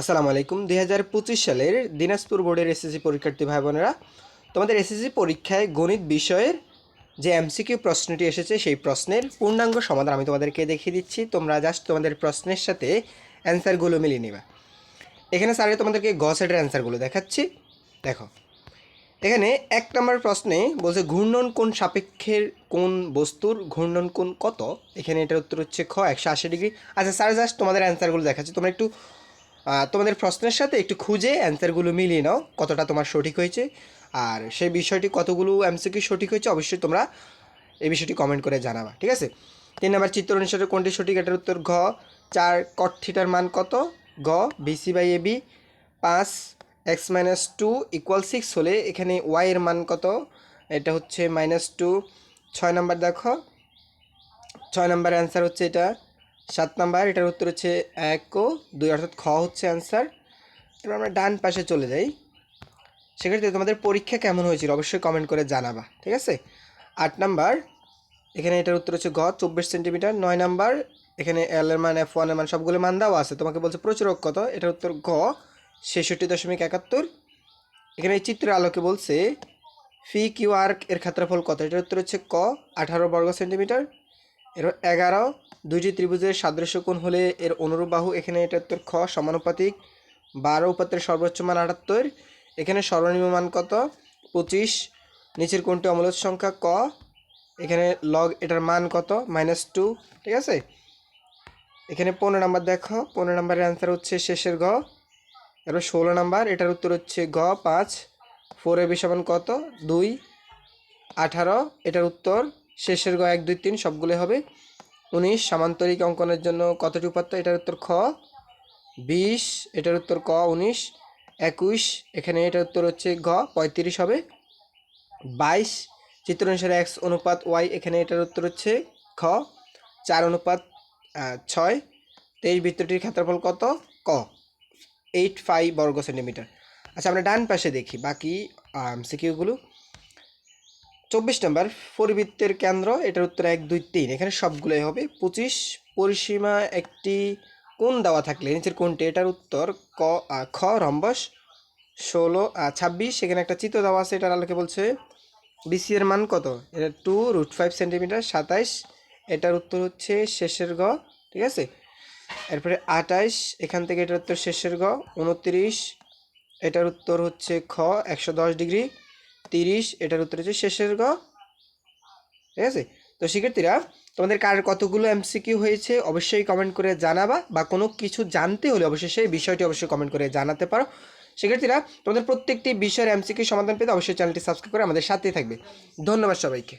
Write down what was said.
আসসালামু আলাইকুম। দুই হাজার পঁচিশ সালের দিনাজপুর বোর্ডের এসএসসি পরীক্ষার্থী ভাই বোনেরা তোমাদের এসএসসি পরীক্ষায় গণিত বিষয়ের যে এমসিকিউ প্রশ্নটি এসেছে, সেই প্রশ্নের পূর্ণাঙ্গ সমাধান আমি তোমাদেরকে দেখিয়ে দিচ্ছি। তোমরা জাস্ট তোমাদের প্রশ্নের সাথে অ্যান্সারগুলো মিলিয়ে নেবা। এখানে স্যারে তোমাদেরকে গ সেটের অ্যান্সারগুলো দেখাচ্ছি। দেখো, এখানে এক নম্বর প্রশ্নে বলছে, ঘূর্ণন কোন সাপেক্ষের কোন বস্তুর ঘূর্ণন কোন কত? এখানে এটার উত্তর হচ্ছে খ, একশো আশি ডিগ্রি। আচ্ছা স্যার জাস্ট তোমাদের অ্যান্সারগুলো দেখাচ্ছি। তোমরা একটু তোমাদের প্রশ্নের সাথে একটু খুঁজে অ্যান্সারগুলো মিলিয়ে নাও, কতটা তোমার সঠিক হয়েছে। আর সেই বিষয়টি কতগুলো এমসিকিউ সঠিক হয়েছে অবশ্যই তোমরা এই বিষয়টি কমেন্ট করে জানাবা, ঠিক আছে? তিন নম্বর চিত্র অনুসারে কোনটি সঠিক, এটার উত্তর ঘ। চার কট থিটার মান কত? গ বিসি বাই এবি পাঁচ x minus two equal six হলে এখানে ওয়াই এর মান কত? এটা হচ্ছে মাইনাস টু ছয় নাম্বার দেখো। ছয় নাম্বার অ্যান্সার হচ্ছে এটা। সাত নাম্বার, এটার উত্তর হচ্ছে এক ও দুই, অর্থাৎ খ হচ্ছে অ্যান্সার এবার আমরা ডান পাশে চলে যাই। সেক্ষেত্রে তোমাদের পরীক্ষা কেমন হয়েছিল অবশ্যই কমেন্ট করে জানাবা, ঠিক আছে? আট নাম্বার, এখানে এটার উত্তর হচ্ছে ঘ, চব্বিশ সেন্টিমিটার নয় নাম্বার, এখানে এল এর মান এফ ওয়ানের মান সবগুলো মান দেওয়া আছে, তোমাকে বলছে প্রচুরক কত? এটার উত্তর ঘ, ছেষট্টি দশমিক একাত্তর। এখানে এই চিত্রের আলোকে বলছে ফি কিউ আর্ক এর ক্ষেত্রফল কত? এটার উত্তর হচ্ছে ক, আঠারো বর্গ সেন্টিমিটার এর এগারো, দুইটি ত্রিভুজের সাদৃশ্য কোণ হলে এর অনুরূপ বাহু এখানে এটা উত্তর খ, সমানুপাতিক। বারো উপাত্তের সর্বোচ্চ মান আটাত্তর। এখানে সর্বনিম্ন মান কত? পঁচিশ। নিচের কোনটি অমূলত সংখ্যা ক। এখানে লগ এটার মান কত? মাইনাস টু ঠিক আছে? এখানে পনেরো নাম্বার দেখো। পনেরো নাম্বারের অ্যান্সার হচ্ছে শেষের গ। এবার ষোলো নাম্বার, এটার উত্তর হচ্ছে গ, পাঁচ। ফোর এ সমান কত? দুই। আঠারো, এটার উত্তর শেষের গ, এক, দুই, তিন সবগুলো হবে। উনিশ, সামান্তরিক অঙ্কনের জন্য কতটি উপাত্ত? এটার উত্তর খ। বিশ, এটার উত্তর ক, উনিশ। একুশ, এখানে এটার উত্তর হচ্ছে ঘ, পঁয়ত্রিশ হবে। বাইশ, চিত্র অনুসারে এক্স অনুপাত ওয়াই এখানে এটার উত্তর হচ্ছে খ। চার অনুপাত ছয়। তেইশ বৃত্তটির ক্ষেত্রফল কত? ক। এইট, ফাইভ বর্গ সেন্টিমিটার। আচ্ছা আমরা ডান পাশে দেখি বাকি সিকিউগুলো চব্বিশ নম্বর, পরিবৃত্তের কেন্দ্র, এটার উত্তর এক, দুই, তিন। এখানে সবগুলোই হবে। পঁচিশ, পরিসীমা একটি কোন দেওয়া থাকলে, নিচের কোনটি এটার উত্তর ক খ রম্বস, ষোলো ছাব্বিশ। এখানে একটা চিত্র দেওয়া আছে, এটার আলোকে বলছে বিসি এর মান কত? এটা টু রুট ফাইভ সেন্টিমিটার সাতাইশ। এটার উত্তর হচ্ছে শেষের গ, ঠিক আছে? এরপরে আটাইশ, এখান থেকে এটার উত্তর শেষের গ, উনত্রিশ। এটার উত্তর হচ্ছে খ, একশো দশ ডিগ্রি। তিরিশ, এটার উত্তর হচ্ছে শেষের গ। ঠিক আছে? তো শিক্ষার্থীরা, তোমাদের কার কতগুলো এমসিকিউ হয়েছে অবশ্যই কমেন্ট করে জানাবা বা কোনো কিছু জানতে হলে অবশ্যই সেই বিষয়টি অবশ্যই কমেন্ট করে জানাতে পারো। শিক্ষার্থীরা, তোমাদের প্রত্যেকটি বিষয়ের এমসিকিউ সমাধান পেতে অবশ্যই চ্যানেলটি সাবস্ক্রাইব করে আমাদের সাথেই থাকবে। ধন্যবাদ সবাইকে।